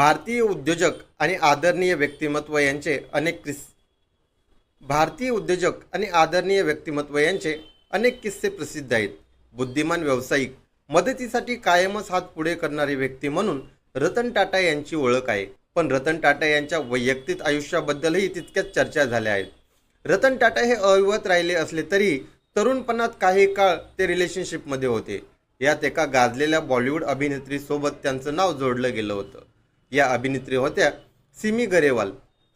भारतीय उद्योजक आणि आदरणीय व्यक्तिमत्व यांचे अनेक किस भारतीय उद्योजक आणि आदरणीय व्यक्तिमत्व यांचे अनेक किस्से प्रसिद्ध आहेत. बुद्धिमान व्यावसायिक मदतीसाठी कायमच हात पुढे करणारी व्यक्ती म्हणून रतन टाटा यांची ओळख आहे. पण रतन टाटा यांच्या वैयक्तिक आयुष्याबद्दलही तितक्याच चर्चा झाल्या आहेत. रतन टाटा हे अविवत राहिले असले तरी तरुणपणात काही काळ ते रिलेशनशिपमध्ये होते. यात एका गाजलेल्या बॉलिवूड अभिनेत्रीसोबत त्यांचं नाव जोडलं गेलं होतं. या अभिनेत्री होत्या सिमी गरेवाल.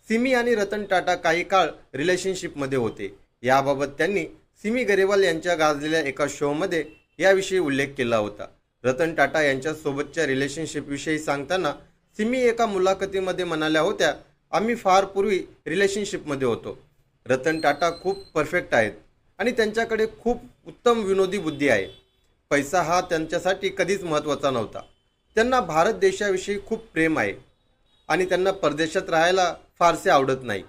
सिमी आणि रतन टाटा काही काळ रिलेशनशिपमध्ये होते. याबाबत त्यांनी सिमी गरेवाल यांच्या गाजलेल्या एका शोमध्ये याविषयी उल्लेख केला होता. रतन टाटा यांच्यासोबतच्या रिलेशनशिपविषयी सांगताना सिमी एका मुलाखतीमध्ये म्हणाल्या होत्या आम्ही फार पूर्वी रिलेशनशिपमध्ये होतो. रतन टाटा खूप परफेक्ट आहेत आणि त्यांच्याकडे खूप उत्तम विनोदी बुद्धी आहे. पैसा हा त्यांच्यासाठी कधीच महत्त्वाचा नव्हता. त्यांना भारत देशाविषयी खूप प्रेम आहे आणि त्यांना परदेशात राहायला फारसे आवडत नाही.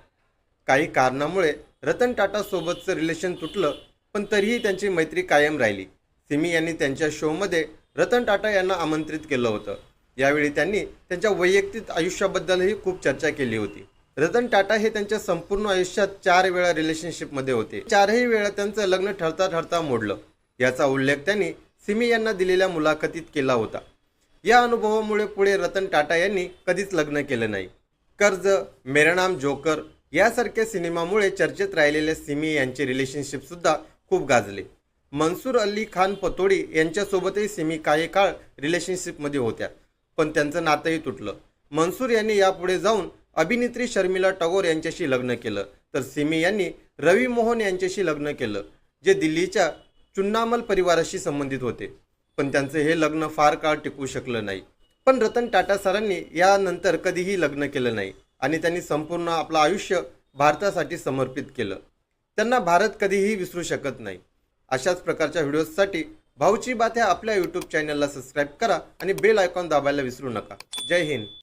काही कारणामुळे रतन टाटासोबतचं रिलेशन तुटलं पण तरीही त्यांची मैत्री कायम राहिली. सिमी यांनी त्यांच्या शोमध्ये रतन टाटा यांना आमंत्रित केलं होतं. यावेळी त्यांनी त्यांच्या वैयक्तिक आयुष्याबद्दलही खूप चर्चा केली होती. रतन टाटा हे त्यांच्या संपूर्ण आयुष्यात चार वेळा रिलेशनशिपमध्ये होते. चारही वेळा त्यांचं लग्न ठरता ठरता मोडलं. याचा उल्लेख त्यांनी सिमी यांना दिलेल्या मुलाखतीत केला होता. या अनुभवामुळे पुढे रतन टाटा यांनी कधीच लग्न केलं नाही. कर्ज मेरा नाम जोकर यासारख्या सिनेमामुळे चर्चेत राहिलेल्या सिमी यांचे रिलेशनशिपसुद्धा खूप गाजले. मनसूर अली खान पतोडी यांच्यासोबतही सिमी काही काळ रिलेशनशिपमध्ये होत्या पण त्यांचं नातंही तुटलं. मनसूर यांनी यापुढे जाऊन अभिनेत्री शर्मिला टागोर यांच्याशी लग्न केलं तर सिमी यांनी रवी मोहन यांच्याशी लग्न केलं जे दिल्लीच्या चुन्नामल परिवाराशी संबंधित होते. पण त्यांचं हे लग्न फार काळ टिकू शकलं नाही. पण रतन टाटा सरांनी यानंतर कधीही लग्न केलं नाही आणि त्यांनी संपूर्ण आपलं आयुष्य भारतासाठी समर्पित केलं. त्यांना भारत कधीही विसरू शकत नाही. अशाच प्रकारच्या व्हिडिओजसाठी भाऊची बात ह्या आपल्या यूट्यूब चॅनलला सबस्क्राईब करा आणि बेल आयकॉन दाबायला विसरू नका. जय हिंद.